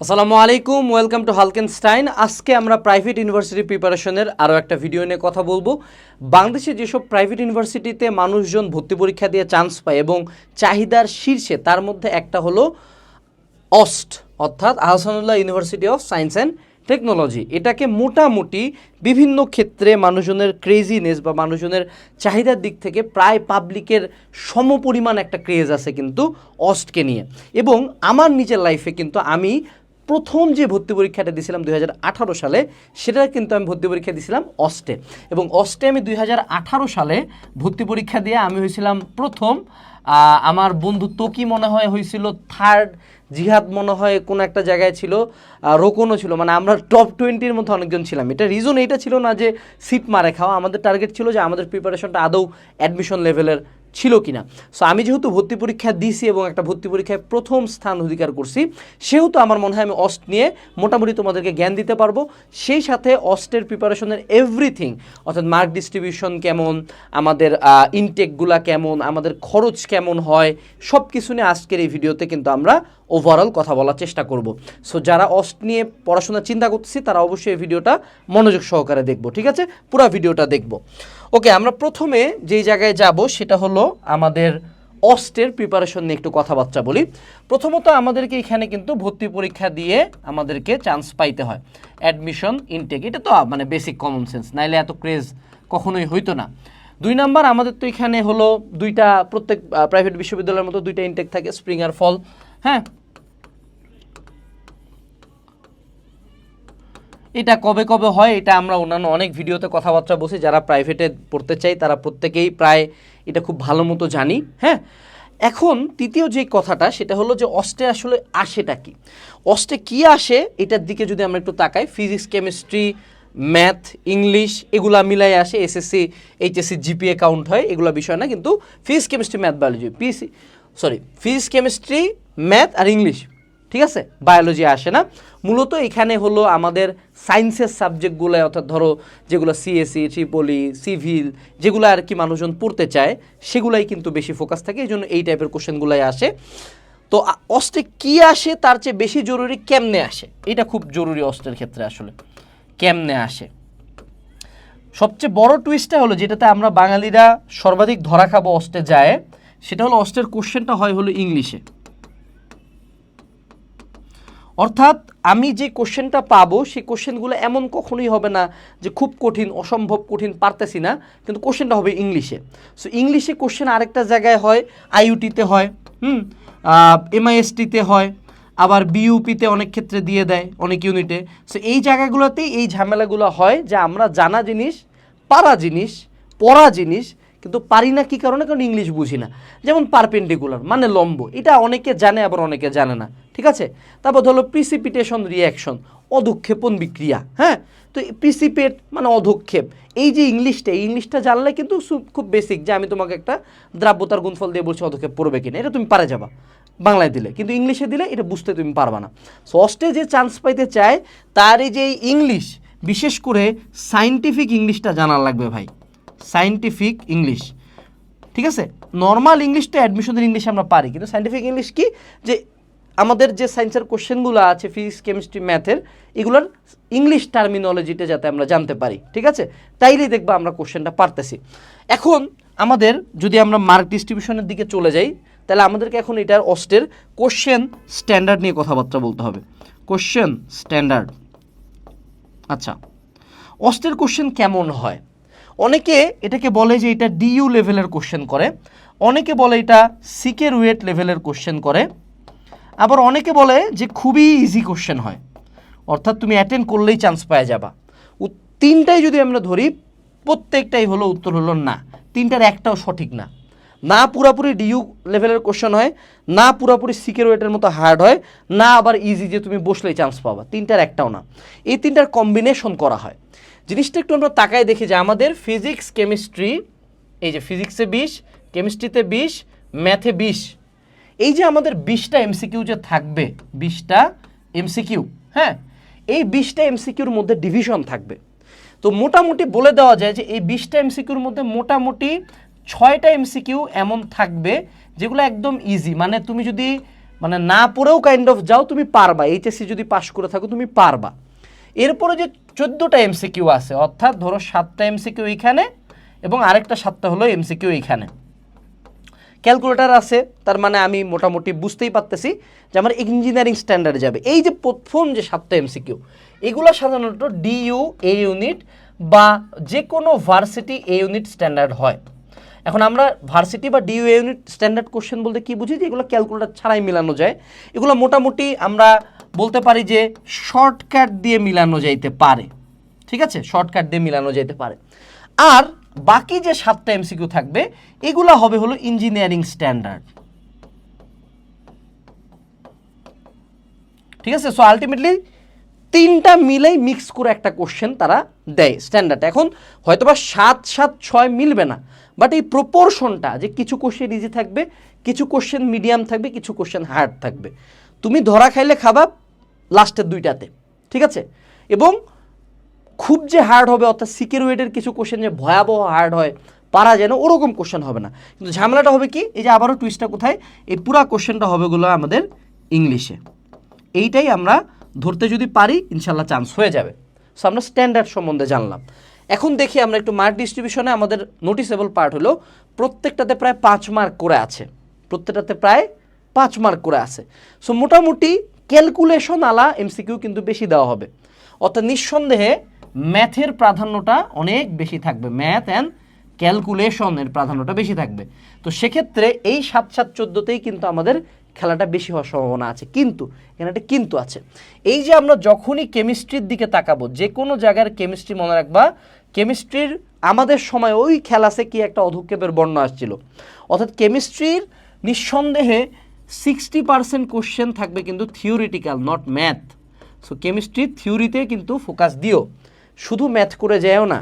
আসসালামু আলাইকুম, welcome to হালকেনস্টাইন। আজকে আমরা প্রাইভেট ইউনিভার্সিটি প্রিপারেশনের আরও একটা ভিডিও নিয়ে কথা বলব। বাংলাদেশে যেসব প্রাইভেট ইউনিভার্সিটিতে মানুষজন ভর্তি পরীক্ষা দিয়ে চান্স পায় এবং চাহিদার শীর্ষে, তার মধ্যে একটা হলো অস্ট, অর্থাৎ Ahsanullah university of science and technology. এটাকে মোটামুটি বিভিন্ন ক্ষেত্রে মানুষজনের ক্রেজিনেস বা মানুষজনের চাহিদার দিক থেকে প্রায় পাবলিকের সমপরিমাণ একটা ক্রেজ আছে কিন্তু অস্টকে নিয়ে। এবং আমার নিজের লাইফে কিন্তু আমি প্রথম যে ভর্তি পরীক্ষাটা দিয়েছিলাম দুই হাজার আঠারো সালে, সেটা কিন্তু আমি ভর্তি পরীক্ষা দিয়েছিলাম অস্টে এবং অস্টে আমি দুই হাজার আঠারো সালে ভর্তি পরীক্ষা দিয়ে আমি হয়েছিলাম প্রথম। আমার বন্ধু তোকি মনে হয় হয়েছিল থার্ড জিহাদ মনে হয় কোনো একটা জায়গায় ছিল রোকনও ছিল মানে আমরা টপ টোয়েন্টির মধ্যে অনেকজন ছিলাম। এটা রিজন এইটা ছিল না যে সিট মারে খাওয়া, আমাদের টার্গেট ছিল যে আমাদের প্রিপারেশনটা আদৌ অ্যাডমিশন লেভেলের ছিল কিনা। সো আমি যেহেতু ভর্তি পরীক্ষা দিয়েছি এবং একটা ভর্তি পরীক্ষায় প্রথম স্থান অধিকার করছি, সেহেতু আমার মনে হয় আমি অস্ট নিয়ে মোটামুটি তোমাদেরকে জ্ঞান দিতে পারব। সেই সাথে অস্টের প্রিপারেশনের এভরিথিং অর্থাৎ মার্ক ডিস্ট্রিবিউশন কেমন, আমাদের ইনটেকগুলা কেমন, আমাদের খরচ কেমন হয় সব কিছু নিয়ে আজকের এই ভিডিওতে কিন্তু আমরা ওভারঅল কথা বলার চেষ্টা করব। সো যারা অস্ট নিয়ে পড়াশোনা চিন্তা করতেছি, তারা অবশ্যই এই ভিডিওটা মনোযোগ সহকারে দেখব, ঠিক আছে? পুরো ভিডিওটা দেখব। ওকে, আমরা প্রথমে যেই জায়গায় যাব সেটা হলো আমাদের অস্টের প্রিপারেশন নিয়ে একটু কথাবার্তা বলি। প্রথমত আমাদেরকে এখানে কিন্তু ভর্তি পরীক্ষা দিয়ে আমাদেরকে চান্স পাইতে হয়। অ্যাডমিশন ইনটেক এটা তো মানে বেসিক কমন সেন্স নাইলে এত ক্রেজ কখনোই হইতো না। দুই নাম্বার, আমাদের তো এখানে হলো দুইটা প্রত্যেক প্রাইভেট বিশ্ববিদ্যালয়ের মতো দুইটা ইনটেক থাকে স্প্রিং আর ফল হ্যাঁ? এটা কবে কবে হয়, এটা আমরা অন্যান্য অনেক ভিডিওতে কথাবার্তা বসি যারা প্রাইভেটে পড়তে চাই, তারা প্রত্যেকেই প্রায় এটা খুব ভালো মতো জানি হ্যাঁ? এখন তৃতীয় যে কথাটা, সেটা হলো যে অস্টে আসলে আসেটা কি? অস্টে কি আসে, এটার দিকে যদি আমরা একটু তাকাই ফিজিক্স কেমিস্ট্রি ম্যাথ ইংলিশ এগুলা মিলাই আসে এসএসসি এইচএসসি জিপিএ কাউন্ট হয়, এগুলো বিষয় না, কিন্তু physics chemistry math biology PC sorry physics chemistry math আর ইংলিশ ঠিক আছে? বায়োলজি আসে না। মূলত এখানে হলো আমাদের সায়েন্সের সাবজেক্টগুলো অর্থাৎ ধরো যেগুলো সিএসসি ট্রিপলি সিভিল যেগুলো আর কি মানুষজন পড়তে চায়, সেগুলাই কিন্তু বেশি ফোকাস থাকে, এই জন্য এই টাইপের কোশ্চেনগুলাই আসে। তো আ- অস্টে কি আসে? তার চেয়ে বেশি জরুরি কেমনে আসে? এটা খুব জরুরি অস্টের ক্ষেত্রে আসলে। কেমনে আসে? সবচেয়ে বড় টুইস্টটা হলো যেটাতে আমরা বাঙালিরা সর্বাধিক ধরা খাব অস্টে যায়, সেটা হলো অস্টের কোশ্চেনটা হয় হলো ইংলিশে অর্থাৎ আমি যে কোশ্চেনটা পাবো, সেই কোশ্চেনগুলো এমন কখনোই হবে না যে খুব কঠিন, অসম্ভব কঠিন পারতেছি না, কিন্তু কোশ্চেনটা হবে ইংলিশে। সো ইংলিশে কোশ্চেন আরেকটা জায়গায় হয়, আইইউটিতে হয়, হুম? এমআইএসটিতে হয়, আবার বিইউপিতে অনেক ক্ষেত্রে দিয়ে দেয়, অনেক ইউনিটে। সো এই জায়গাগুলোতেই এই ঝামেলাগুলো হয় যে আমরা জানা জিনিস, পারা জিনিস, পড়া জিনিস, কিন্তু পারি না কি কারণে? কারণ ইংলিশ বুঝি না। যেমন পারপেন্ডিকুলার মানে লম্ব, এটা অনেকে জানে, আবার অনেকে জানে না। ঠিক আছে? তারপর ধরো প্রিসিপিটেশন রিয়াকশন অধক্ষেপণ বিক্রিয়া হ্যাঁ? তো প্রিসিপেট মানে অধক্ষেপ। এই যে ইংলিশটা, এই ইংলিশটা জানলে কিন্তু খুব বেসিক যে আমি তোমাকে একটা দ্রাব্যতার গুণফল দিয়ে বলছি অধক্ষেপ পড়বে কিনা, এটা তুমি পারে যাবা, বাংলায় দিলে। কিন্তু ইংলিশে দিলে এটা বুঝতে তুমি পারবা না। ষষ্ঠে যে চান্স পাইতে চায়, তার এই যে ইংলিশ, বিশেষ করে সাইন্টিফিক ইংলিশটা জানার লাগবে ভাই। Scientific English. ঠিক আছে? নর্মাল ইংলিশ তো অ্যাডমিশনের ইংলিশ আমরা পারি, কিন্তু সাইন্টিফিক ইংলিশ কি? যে আমাদের যে সায়েন্সের কোশ্চেনগুলো আছে ফিজিক্স কেমিস্ট্রি ম্যাথের এগুলোর ইংলিশ টার্মিনোলজিটা যাতে আমরা জানতে পারি, ঠিক আছে? তাইলেই দেখবা আমরা কোশ্চেনটা পারতেছি। এখন আমাদের যদি আমরা মার্ক ডিস্ট্রিবিউশনের দিকে চলে যাই, তাহলে আমাদেরকে এখন এটার অস্টের কোশ্চেন স্ট্যান্ডার্ড নিয়ে কথাবার্তা বলতে হবে। কোশ্চেন স্ট্যান্ডার্ড আচ্ছা অস্টের কোশ্চেন কেমন হয়? অনেকে এটাকে বলে যে এটা ডিইউ লেভেলের কোশ্চেন করে, অনেকে বলে এটা সিকের ওয়েট লেভেলের কোশ্চেন করে। আবার অনেকে বলে যে খুবই ইজি কোশ্চেন হয়। অর্থাৎ তুমি অ্যাটেন্ড করলেই চান্স পাওয়া যাবা। তিনটাই যদি আমরা ধরি, প্রত্যেকটাই হলো উত্তর হলো না। তিনটার একটাও সঠিক না। না পুরাপুরি ডিইউ লেভেলের কোশ্চেন হয়, না পুরাপুরি সিকের ওয়েটের মতো হার্ড হয়, না আবার ইজি যে তুমি বসলেই চান্স পাবা। তিনটার একটাও না। এই তিনটার কম্বিনেশন করা হয়। জিনিসটা একটু আমরা তাকায় দেখি যে আমাদের ফিজিক্স কেমিস্ট্রি এই যে ফিজিক্সে বিশ কেমিস্ট্রিতে বিশ ম্যাথে বিশ এই যে আমাদের বিশটা এমসিকিউ যে থাকবে, বিশটা এমসিকিউ হ্যাঁ? এই বিশটা এমসিকিউর মধ্যে ডিভিশন থাকবে। তো মোটামুটি বলে দেওয়া যায় যে এই বিশটা এমসিকিউর মধ্যে মোটামুটি ছয়টা এমসিকিউ এমন থাকবে যেগুলো একদম ইজি মানে তুমি যদি মানে না পড়েও কাইন্ড অফ যাও, তুমি পারবা। এইচএসসি যদি পাশ করে থাকো, তুমি পারবা। এরপরে যে চোদ্দোটা এমসিকিউ আছে, অর্থাৎ ধরো সাতটা এমসিকিউ এইখানে এবং আরেকটা সাতটা হলো এমসিকিউ এইখানে। ক্যালকুলেটর আছে, তার মানে আমি মোটামুটি বুঝতেই পারতেছি যে আমার ইঞ্জিনিয়ারিং স্ট্যান্ডার্ডে যাবে। এই যে প্রথম যে সাতটা এমসিকিউ এগুলো সাধারণত ডিইউ এ ইউনিট বা যে কোনো ভার্সিটি এ ইউনিট স্ট্যান্ডার্ড হয়। এখন আমরা ভার্সিটি বা DU A unit standard question বলতে কি বুঝি? যে এগুলো ক্যালকুলেটার ছাড়াই মিলানো যায়। এগুলো মোটামুটি আমরা বলতে পারি যে শর্টকাট দিয়ে মিলানো যাইতে পারে। ঠিক আছে? শর্টকাট দিয়ে মিলানো যেতে পারে। আর বাকি যে সাতটা এমসিকিউ থাকবে, এগুলো হবে হলো ইঞ্জিনিয়ারিং স্ট্যান্ডার্ড ঠিক আছে? সো আলটিমেটলি তিনটা মিলেই মিক্স করে একটা কোশ্চেন তারা দেয় স্ট্যান্ডার্ড এখন হয়তোবা সাত সাত, ছয় মিলবে না বাট এই প্রপোর্শনটা যে কিছু কোশ্চেন ইজি থাকবে, কিছু কোশ্চেন মিডিয়াম থাকবে, কিছু কোশ্চেন হার্ড থাকবে। তুমি ধরা খাইলে খাবা লাস্টের দুইটাতে, ঠিক আছে? এবং খুব যে হার্ড হবে, অর্থাৎ সিকিউরিটির কিছু কোশ্চেন যে ভয়াবহ হার্ড হয়, পারা যেন ওরকম কোশ্চেন হবে না। কিন্তু ঝামেলাটা হবে কি, এই যে আবারও টুইস্টটা কোথায়, এই পুরা কোশ্চেনটা হবে গুলো আমাদের ইংলিশে এইটাই আমরা ধরতে যদি পারি ইনশাল্লাহ চান্স হয়ে যাবে। সো আমরা স্ট্যান্ডার্ড সম্বন্ধে জানলাম। এখন দেখি আমরা একটু মার্ক ডিস্ট্রিবিউশনে আমাদের নোটিসেবল পার্ট হলো, প্রত্যেকটাতে প্রায় পাঁচ মার্ক করে আছে। প্রত্যেকটাতে প্রায় পাঁচ মার্ক করে আছে। সো মোটামুটি ক্যালকুলেশন আলা এমসিকিউ কিন্তু বেশি দেওয়া হবে। অর্থাৎ নিঃসন্দেহে ম্যাথের প্রাধান্যটা অনেক বেশি থাকবে। ম্যাথ অ্যান্ড ক্যালকুলেশনের প্রাধান্যটা বেশি থাকবে। তো সেক্ষেত্রে এই সাত সাত চোদ্দোতেই কিন্তু আমাদের খেলাটা বেশি হওয়ার সম্ভাবনা আছে। কিন্তু, এখানে একটা কিন্তু আছে। এই যে আমরা যখনই কেমিস্ট্রির দিকে তাকাবো যে কোনো জায়গার কেমিস্ট্রি মনে রাখবা কেমিস্ট্রির আমাদের সময় ওই খেলাসে কি একটা অধক্ষেপের বর্ণ আসছিল। অর্থাৎ কেমিস্ট্রির নিঃসন্দেহে সিক্সটি পার্সেন্ট কোশ্চেন থাকবে কিন্তু theoretical not math so chemistry থিওরিতে কিন্তু ফোকাস দিও। শুধু ম্যাথ করে যায়ও না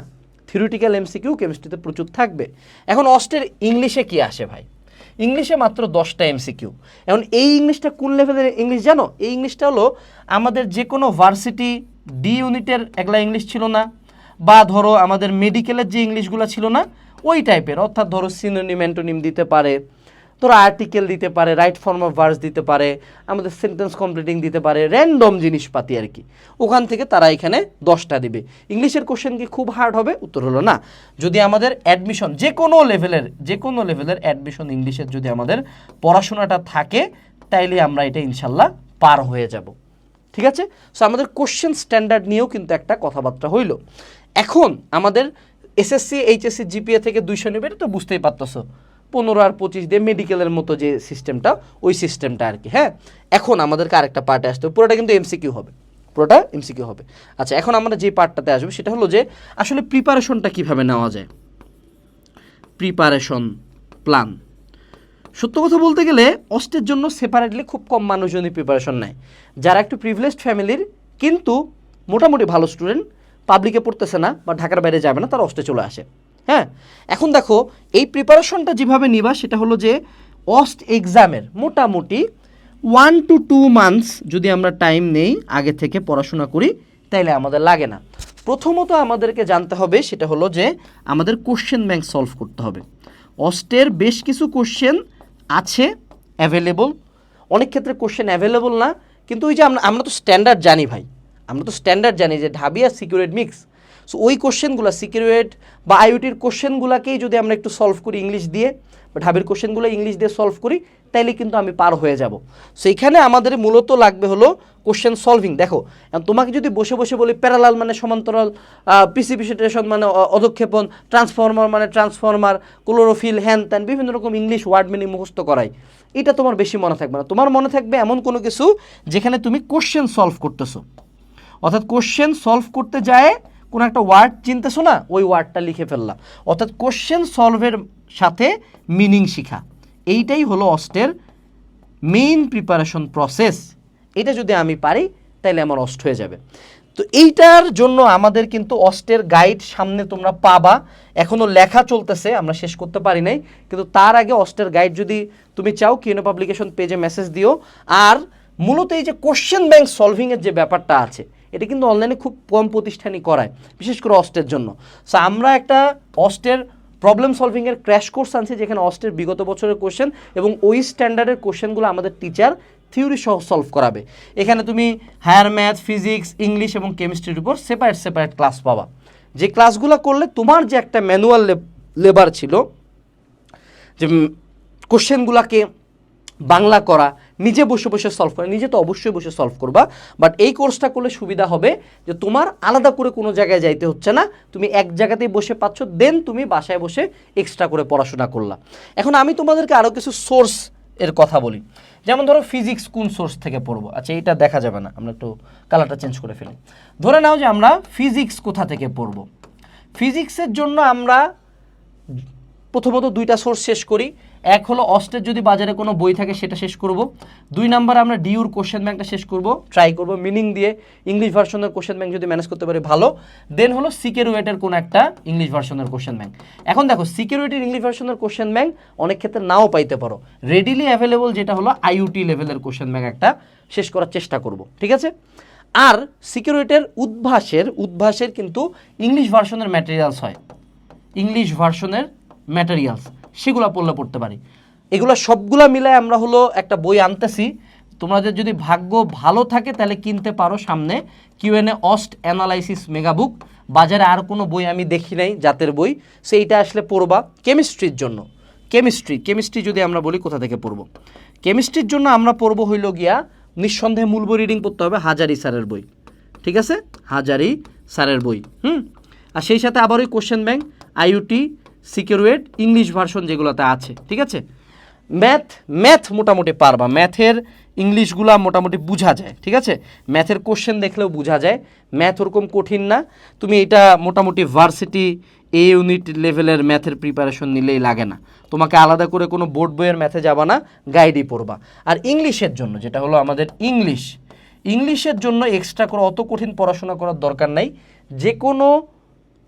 থিওরিটিক্যাল এমসিকিউ কেমিস্ট্রিতে প্রচুর থাকবে। এখন অস্টের ইংলিশে কি আসে ভাই? ইংলিশে মাত্র দশটা এমসিকিউ এখন এই ইংলিশটা কোন লেভেলের ইংলিশ জানো? এই ইংলিশটা হলো আমাদের যে কোনো ভার্সিটি ডি ইউনিটের একলা ইংলিশ ছিল না, বা ধরো আমাদের মেডিকেলের যে ইংলিশগুলো ছিল না, ওই টাইপের অর্থাৎ ধরো সিনোনিম অ্যান্টোনিম দিতে পারে ধরো আর্টিকেল দিতে পারে রাইট ফর্ম অফ ভার্স দিতে পারে, আমাদের সেন্টেন্স কমপ্লিটিং দিতে পারে র্যান্ডম জিনিসপাতি আর কি। ওখান থেকে তারা এখানে দশটা দিবে। ইংলিশের কোশ্চেন কি খুব হার্ড হবে? উত্তর হলো না। যদি আমাদের অ্যাডমিশন যে কোনো লেভেলের যে কোনো লেভেলের অ্যাডমিশন ইংলিশের যদি আমাদের পড়াশোনাটা থাকে, তাইলে আমরা এটা ইনশাল্লাহ পার হয়ে যাব। ঠিক আছে? সো আমাদের কোশ্চেন স্ট্যান্ডার্ড নিয়েও কিন্তু একটা কথাবার্তা হইল। এখন আমাদের এসএসসি এইচএসসি জিপিএ থেকে দুইশো নেবে, এটা তো বুঝতেই পারতেছো। পনেরো আর পঁচিশ দিয়ে মেডিকেলের মতো যে সিস্টেমটা ওই সিস্টেমটা আর কি হ্যাঁ? এখন আমাদেরকে আরেকটা পার্টে আসতে হবে, পুরোটা কিন্তু এমসিকিউ হবে, পুরোটা এমসিকিউ হবে। আচ্ছা এখন আমরা যে পার্টটাতে আসব, সেটা হলো যে আসলে প্রিপারেশনটা কীভাবে নেওয়া যায়? প্রিপারেশন প্ল্যান সত্য কথা বলতে গেলে, অস্টের জন্য সেপারেটলি খুব কম মানুষজনই প্রিপারেশন নেয়। যারা একটু প্রিভিলেজড ফ্যামিলির কিন্তু মোটামুটি ভালো স্টুডেন্ট পাবলিকে পড়তেছে না বা ঢাকার বাইরে যাবে না, তারা অস্টে চলে আসে। হ্যাঁ? এখন দেখো, এই প্রিপারেশনটা যেভাবে নিবা, সেটা হলো যে অস্ট এক্সামের মোটামুটি ওয়ান টু টু মান্থস যদি আমরা টাইম নেই, আগে থেকে পড়াশোনা করি, তাইলে আমাদের লাগে না। প্রথমত আমাদেরকে জানতে হবে, সেটা হলো যে আমাদের কোশ্চেন ব্যাংক সলভ করতে হবে। অস্টের বেশ কিছু কোশ্চেন আছে অ্যাভেলেবল অনেক ক্ষেত্রে কোশ্চেন অ্যাভেলেবল না, কিন্তু ওই যে আমরা আমরা তো স্ট্যান্ডার্ড জানি ভাই। আমরা তো স্ট্যান্ডার্ড জানি যে ঢাবি আর সিকিউরিট মিক্স সো ওই কোশ্চেনগুলো সিকিউরিট বা আইওটির কোশ্চেনগুলোকেই যদি আমরা একটু সলভ করি ইংলিশ দিয়ে, বা ঢাবির কোশ্চেনগুলো ইংলিশ দিয়ে সলভ করি, তাইলে কিন্তু আমি পার হয়ে যাব। সো এইখানে আমাদের মূলত লাগবে হলো কোশ্চেন সলভিং দেখো তোমাকে যদি বসে বসে বলি প্যারালাল মানে সমান্তরাল প্রিসিপিটেশন মানে অধক্ষেপণ ট্রান্সফর্মার মানে ট্রান্সফর্মার ক্লোরোফিল হ্যান ত্যান বিভিন্ন রকম ইংলিশ ওয়ার্ড মিনিং মুখস্থ করাই। এটা তোমার বেশি মনে থাকবে না। তোমার মনে থাকবে এমন কোনো কিছু যেখানে তুমি কোশ্চেন সলভ করতেছো। অর্থাৎ কোশ্চেন সলভ করতে যায় কোনো একটা ওয়ার্ড চিনতেছো না ওই ওয়ার্ডটা লিখে ফেললাম। অর্থাৎ কোশ্চেন সলভের সাথে মিনিং শিখা। এইটাই হলো অস্টের মেইন প্রিপারেশন প্রসেস এটা যদি আমি পারি তাহলে আমার অস্ট হয়ে যাবে। তো এইটার জন্য আমাদের কিন্তু অস্টের গাইড সামনে তোমরা পাবা। এখনও লেখা চলতেছে, আমরা শেষ করতে পারি নাই। কিন্তু তার আগে অস্টের গাইড যদি তুমি চাও কিনো পাবলিকেশন পেজে মেসেজ দিও। আর মূলত এই যে কোশ্চেন ব্যাংক সলভিংয়ের যে ব্যাপারটা আছে এটা কিন্তু অনলাইনে খুব কম প্রতিষ্ঠানই করায়, বিশেষ করে অস্টের জন্য। সো আমরা একটা অস্টের প্রবলেম সলভিংয়ের ক্র্যাশ কোর্স আনছি, যেখানে অস্টের বিগত বছরের কোশ্চেন এবং ওই স্ট্যান্ডার্ডের কোশ্চেনগুলো আমাদের টিচার থিওরি সহ সলভ করাবে। এখানে তুমি হায়ার ম্যাথ ফিজিক্স ইংলিশ এবং কেমিস্ট্রির উপর সেপারেট সেপারেট ক্লাস পাবা। যে ক্লাসগুলো করলে তোমার যে একটা ম্যানুয়াল লেবার ছিল, যে কোশ্চেনগুলোকে বাংলা করা, নিজে বসে বসে সলভ করা, নিজে তো অবশ্যই বসে সলভ করবা বাট এই কোর্সটা করলে সুবিধা হবে যে তোমার আলাদা করে কোনো জায়গায় যাইতে হচ্ছে না, তুমি এক জায়গাতেই বসে পাচ্ছ দেন তুমি বাসায় বসে এক্সট্রা করে পড়াশোনা করলা। এখন আমি তোমাদেরকে আরও কিছু সোর্স এর কথা বলি। যেমন ধরো ফিজিক্স কোন সোর্স থেকে পড়ব? আচ্ছা এটা দেখা যাবে না, আমরা একটু কালারটা চেঞ্জ করে ফেলি। ধরে নাও যে আমরা ফিজিক্স কোথা থেকে পড়ব? ফিজিক্সের জন্য আমরা প্রথমত দুইটা সোর্স শেষ করি। এক হলো অস্টের যদি বাজারে কোনো বই থাকে, সেটা শেষ করব। দুই নাম্বার আমরা ডিউর কোশ্চেন ব্যাংকটা শেষ করব ট্রাই করব মিনিং দিয়ে ইংলিশ ভার্সনের কোশ্চেন ব্যাংক যদি ম্যানেজ করতে পারি, ভালো। দেন হলো সিকিউরিটের কোনো একটা ইংলিশ ভার্সনের কোশ্চেন ব্যাংক এখন দেখো সিকিউরিটির ইংলিশ ভার্সনের কোশ্চেন ব্যাংক অনেক ক্ষেত্রে নাও পাইতে পারো। রেডিলি অ্যাভেলেবল যেটা হলো আইউটি লেভেলের কোশ্চেন ব্যাংক একটা, শেষ করার চেষ্টা করব, ঠিক আছে? আর সিকিউরিটির উদ্ভাসের উদ্ভাসের কিন্তু ইংলিশ ভার্সনের ম্যাটেরিয়ালস হয়। ইংলিশ ভার্সনের ম্যাটেরিয়ালস সেগুলো পড়লে পড়তে পারি। এগুলো সবগুলা মিলায় আমরা হলো একটা বই আনতেছি। তোমাদের যদি ভাগ্য ভালো থাকে তাহলে কিনতে পারো সামনে কিউএনএ অস্ট অ্যানালাইসিস মেগাবুক। বাজারে আর কোনো বই আমি দেখি নাই, জাতের বই। সেইটা আসলে পড়বা কেমিস্ট্রির জন্য। কেমিস্ট্রি কেমিস্ট্রি যদি আমরা বলি কোথা থেকে পড়ব? কেমিস্ট্রির জন্য আমরা পড়ব হইল গিয়া, নিঃসন্দেহে মূল বই রিডিং পড়তে হবে হাজারি স্যারের বই। ঠিক আছে? হাজারি স্যারের বই। হুম? আর সেই সাথে আবার ওই কোশ্চেন ব্যাংক আইউটি সিকিউরেট ইংলিশ ভার্সন যেগুলোতে আছে, ঠিক আছে? ম্যাথ ম্যাথ মোটামুটি পারবা। ম্যাথের ইংলিশগুলা মোটামুটি বোঝা যায়, ঠিক আছে? ম্যাথের কোশ্চেন দেখলেও বোঝা যায়। ম্যাথ ওরকম কঠিন না। তুমি এটা মোটামুটি ভার্সিটি এ ইউনিট লেভেলের ম্যাথের প্রিপারেশন নিলেই লাগে না। তোমাকে আলাদা করে কোনো বোর্ড বইয়ের ম্যাথে যাবা না গাইডই পড়বা। আর ইংলিশের জন্য, যেটা হলো আমাদের ইংলিশ, ইংলিশের জন্য এক্সট্রা করে অত কঠিন পড়াশোনা করার দরকার নাই। যে কোনো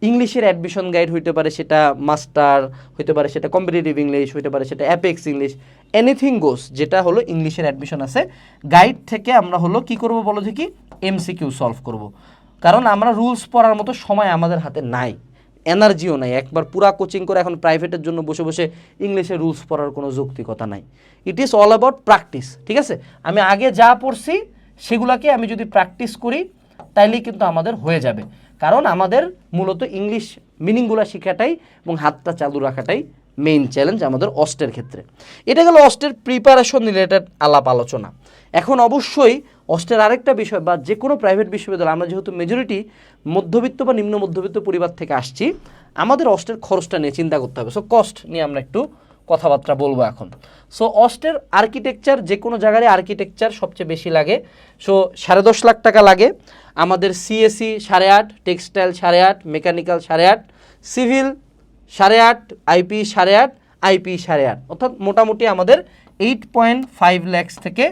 ইংলিশের অ্যাডমিশন গাইড হইতে পারে সেটা মাস্টার হইতে পারে সেটা কম্পিটিটিভ ইংলিশ হইতে পারে সেটা অ্যাপেক্স ইংলিশ এনিথিং গোস যেটা হলো ইংলিশের অ্যাডমিশন আছে। গাইড থেকে আমরা হলো কি করব বলো দেখি? এমসিকিউ সলভ করব। কারণ আমরা রুলস পড়ার মতো সময় আমাদের হাতে নাই এনার্জিও নাই। একবার পুরা কোচিং করে এখন প্রাইভেটের জন্য বসে বসে ইংলিশে রুলস পড়ার কোনো যৌক্তিকতা নাই। It is all about practice ঠিক আছে? আমি আগে যা পড়ছি, সেগুলাকে আমি যদি প্র্যাকটিস করি, তাইলেই কিন্তু আমাদের হয়ে যাবে। কারণ আমাদের মূলত ইংলিশ মিনিংগুলো শেখাটাই এবং হাতটা চালু রাখাটাই মেইন চ্যালেঞ্জ আমাদের অস্টের ক্ষেত্রে। এটা গেল অস্টের প্রিপারেশন রিলেটেড আলাপ আলোচনা। এখন অবশ্যই অস্টের আরেকটা বিষয় বা যে কোনো প্রাইভেট বিশ্ববিদ্যালয়, আমরা যেহেতু মেজরিটি মধ্যবিত্ত বা নিম্ন মধ্যবিত্ত পরিবার থেকে আসছি, আমাদের অস্টের খরচটা নিয়ে চিন্তা করতে হবে। সো কস্ট নিয়ে আমরা একটু কথাবার্তা বলব এখন। সো অস্টের আর্কিটেকচার যে কোনো জায়গায় আর্কিটেকচার সবচেয়ে বেশি লাগে। সো সাড়ে দশ লাখ টাকা লাগে। আমাদের সিএসি সাড়ে আট টেক্সটাইল সাড়ে আট মেকানিক্যাল সাড়ে আট সিভিল সাড়ে আট আইপি সাড়ে আট আইপি সাড়ে আট। অর্থাৎ মোটামুটি আমাদের এইট পয়েন্ট ফাইভ ল্যাক্স থেকে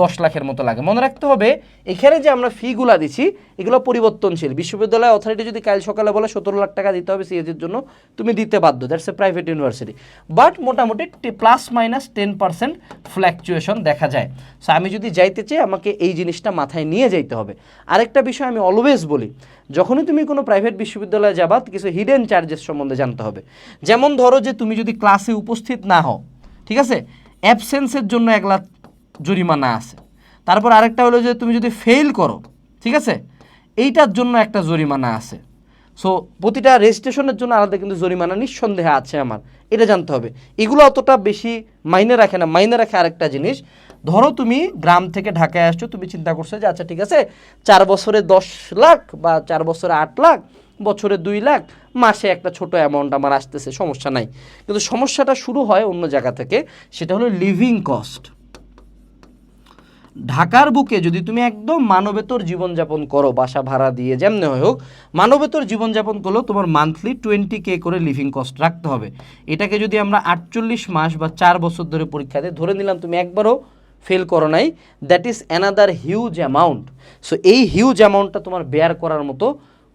দশ লাখের মতো লাগে। মনে রাখতে হবে, এখানে যে আমরা ফিগুলা দিচ্ছি এগুলো পরিবর্তনশীল। বিশ্ববিদ্যালয় অথরিটি যদি কাল সকালে বলে সতেরো লাখ টাকা দিতে হবে সিএসির জন্য, তুমি দিতে বাধ্য that's a private university but মোটামুটি plus minus ten percent fluctuation দেখা যায়। সো আমি যদি যাইতে চাই, আমাকে এই জিনিসটা মাথায় নিয়ে যাইতে হবে। আরেকটা বিষয় আমি অলওয়েজ বলি, যখনই তুমি কোনো প্রাইভেট বিশ্ববিদ্যালয়ে যাবা, কিছু হিডেন চার্জেস সম্বন্ধে জানতে হবে। যেমন ধরো যে তুমি যদি ক্লাসে উপস্থিত না হও, ঠিক আছে? অ্যাবসেন্সের জন্য এক লাখ জরিমানা আছে। তারপর আরেকটা হলো যে তুমি যদি ফেল করো, ঠিক আছে? এইটার জন্য একটা জরিমানা আছে। সো প্রতিটা রেজিস্ট্রেশনের জন্য আলাদা কিন্তু জরিমানা নিঃসন্দেহে আছে আমার। এটা জানতে হবে। এগুলো অতটা বেশি মাইনে রাখে না। মাইনে রাখে আরেকটা জিনিস। ধরো তুমি গ্রাম থেকে ঢাকায় আসছো, তুমি চিন্তা করছ যে আচ্ছা ঠিক আছে, চার বছরে দশ লাখ বা চার বছরে আট লাখ, বছরে দুই লাখ, মাসে একটা ছোট অ্যামাউন্ট আমার আসতেছে, সমস্যা নাই। কিন্তু সমস্যাটা শুরু হয় অন্য জায়গা থেকে, সেটা হলো লিভিং কস্ট ঢাকার বুকে যদি তুমি একদম মানবেতর জীবনযাপন করো, বাসা ভাড়া দিয়ে, যেমনি হয় হোক, মানবেতর জীবনযাপন করলেও তোমার মান্থলি টোয়েন্টি কে করে লিভিং কস্ট রাখতে হবে। এটাকে যদি আমরা আটচল্লিশ মাস বা চার বছর ধরে পরীক্ষা দিই ধরে নিলাম, তুমি একবারও ফেল করো নাই that is another huge amount so এই হিউজ অ্যামাউন্টটা তোমার বেয়ার করার মতো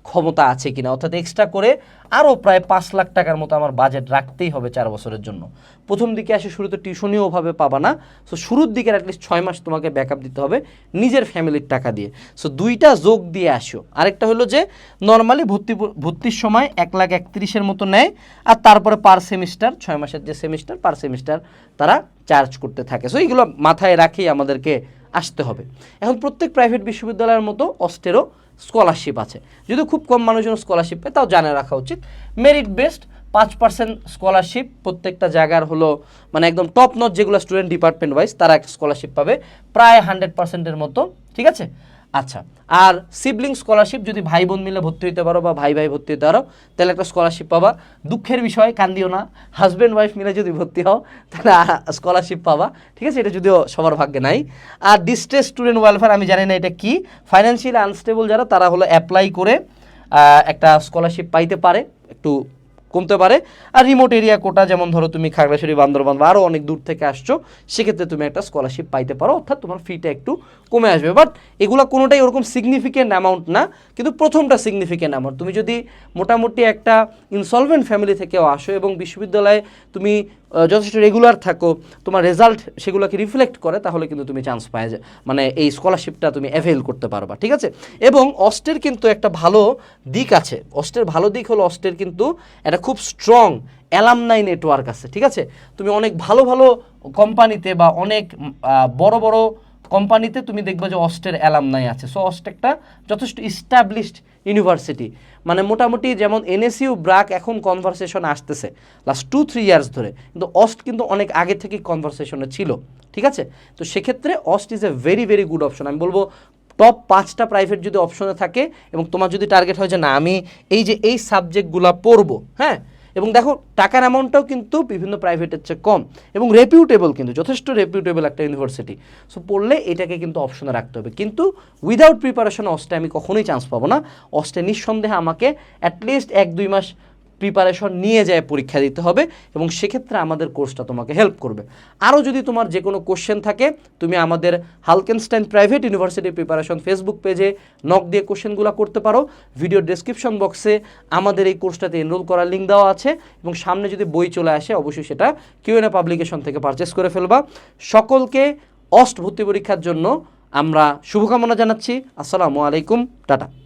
ক্ষমতা আছে কিনা, অর্থাৎ এক্সট্রা করে আরও প্রায় পাঁচ লাখ টাকার মতো আমার বাজেট রাখতেই হবে চার বছরের জন্য। প্রথম দিকে আসে শুরুতে টিউশনিও ওভাবে পাবা না সো শুরুর দিকে অ্যাটলিস্ট ছয় মাস তোমাকে ব্যাকআপ দিতে হবে নিজের ফ্যামিলির টাকা দিয়ে। সো দুইটা যোগ দিয়ে আসো। আরেকটা হলো যে নর্মালি ভর্তি ভর্তির সময় এক লাখ একত্রিশের মতো নেয়, আর তারপরে পার সেমিস্টার ছয় মাসের যে সেমিস্টার পার সেমিস্টার তারা চার্জ করতে থাকে। সো এইগুলো মাথায় রাখেই আমাদেরকে আসতে হবে। এখন প্রত্যেক প্রাইভেট বিশ্ববিদ্যালয়ের মতো অস্টেরও স্কলারশিপ আছে। যদি খুব কম মানুষজন স্কলারশিপ পায়, তাও জানে রাখা উচিত। মেরিট বেসড পাঁচ পার্সেন্ট স্কলারশিপ প্রত্যেকটা জায়গার হলো মানে একদম টপ নট যেগুলো স্টুডেন্ট ডিপার্টমেন্ট ওয়াইজ তারা একটা স্কলারশিপ পাবে। প্রায় হান্ড্রেড পার্সেন্টের মতো, ঠিক আছে? আচ্ছা আর সিবলিং স্কলারশিপ যদি ভাই বোন মিলে ভর্তি হতে পারো বা ভাই ভাই ভর্তি হতে পারো, তাহলে একটা স্কলারশিপ পাবা। দুঃখের বিষয়, কান্দিও না। হাজব্যান্ড ওয়াইফ মিলে যদি ভর্তি হও, তাহলে স্কলারশিপ পাবা। ঠিক আছে? এটা যদিও সবার ভাগ্যে নাই। আর ডিস্ট্রেস স্টুডেন্ট ওয়েলফেয়ার আমি জানি না এটা কি। ফাইন্যান্সিয়ালি আনস্টেবল যারা, তারা হলো অ্যাপ্লাই করে একটা স্কলারশিপ পাইতে পারে। একটু কমতে পারে। আর রিমোট এরিয়া কোটা যেমন ধরো তুমি খাগড়াছড়ি, বান্দরবান বা আরও অনেক দূর থেকে আসছো, সেক্ষেত্রে তুমি একটা স্কলারশিপ পাইতে পারো, অর্থাৎ তোমার ফিটা একটু কমে আসবে। বাট এগুলো কোনোটাই ওরকম সিগনিফিকেন্ট অ্যামাউন্ট না, কিন্তু প্রথমটা সিগনিফিকেন্ট অ্যামাউন্ট তুমি যদি মোটামুটি একটা ইনসলভেন্ট ফ্যামিলি থেকেও আসো এবং বিশ্ববিদ্যালয়ে তুমি যথেষ্ট রেগুলার থাকো, তোমার রেজাল্ট সেগুলোকে রিফ্লেক্ট করে, তাহলে কিন্তু তুমি চান্স পায় মানে এই স্কলারশিপটা তুমি অ্যাভেল করতে পারবা, ঠিক আছে? এবং অস্টের কিন্তু একটা ভালো দিক আছে। অস্টের ভালো দিক হলো অস্টের কিন্তু একটা খুব স্ট্রং অ্যালামনাই নেটওয়ার্ক আছে, ঠিক আছে? তুমি অনেক ভালো ভালো কোম্পানিতে বা অনেক বড় বড় কোম্পানিতে তুমি দেখবে যে অস্টের অ্যালামনাই আছে। সো অস্ট একটা যথেষ্ট ইস্টাবলিশড ইউনিভার্সিটি মানে মোটামুটি যেমন এনএসইউ ব্রাক, এখন কনভারসেশন আসতেছে। লাস্ট টু থ্রি ইয়ার্স ধরে। কিন্তু অস্ট কিন্তু অনেক আগে থেকেই কনভারসেশনে ছিল। ঠিক আছে? তো সেক্ষেত্রে AUST is a very very good option আমি বলব টপ পাঁচটা প্রাইভেট যদি অপশনে থাকে এবং তোমার যদি টার্গেট হয় যে, না, আমি এই যে, এই সাবজেক্টগুলো পড়ব হ্যাঁ? এবং দেখো, টাকার অ্যামাউন্টটাও কিন্তু বিভিন্ন প্রাইভেটের চেয়ে কম এবং রেপিউটেবল কিন্তু, যথেষ্ট রেপিউটেবল একটা ইউনিভার্সিটি সো পড়লে এটাকে কিন্তু অপশনে রাখতে হবে। কিন্তু উইদাউট প্রিপারেশন অস্টে আমি কখনোই চান্স পাবো না। অস্টে নিঃসন্দেহে আমাকে অ্যাটলিস্ট এক দুই মাস প্রিপারেশন নিয়ে যায় পরীক্ষা দিতে হবে এবং সেক্ষেত্রে আমাদের কোর্সটা তোমাকে হেল্প করবে। আরও যদি তোমার যে কোনো কোশ্চেন থাকে, তুমি আমাদের হালকেনস্টাইন প্রাইভেট ইউনিভার্সিটি প্রিপারেশন ফেসবুক পেজে নক দিয়ে কোশ্চেনগুলো করতে পারো। ভিডিও ডেসক্রিপশন বক্সে আমাদের এই কোর্সটাতে এনরোল করার লিঙ্ক দেওয়া আছে এবং সামনে যদি বই চলে আসে, অবশ্যই সেটা কিউএনএ পাবলিকেশন থেকে পারচেস করে ফেলবা। সকলকে অস্ট ভর্তি পরীক্ষার জন্য আমরা শুভকামনা জানাচ্ছি। আসসালামু আলাইকুম, টাটা।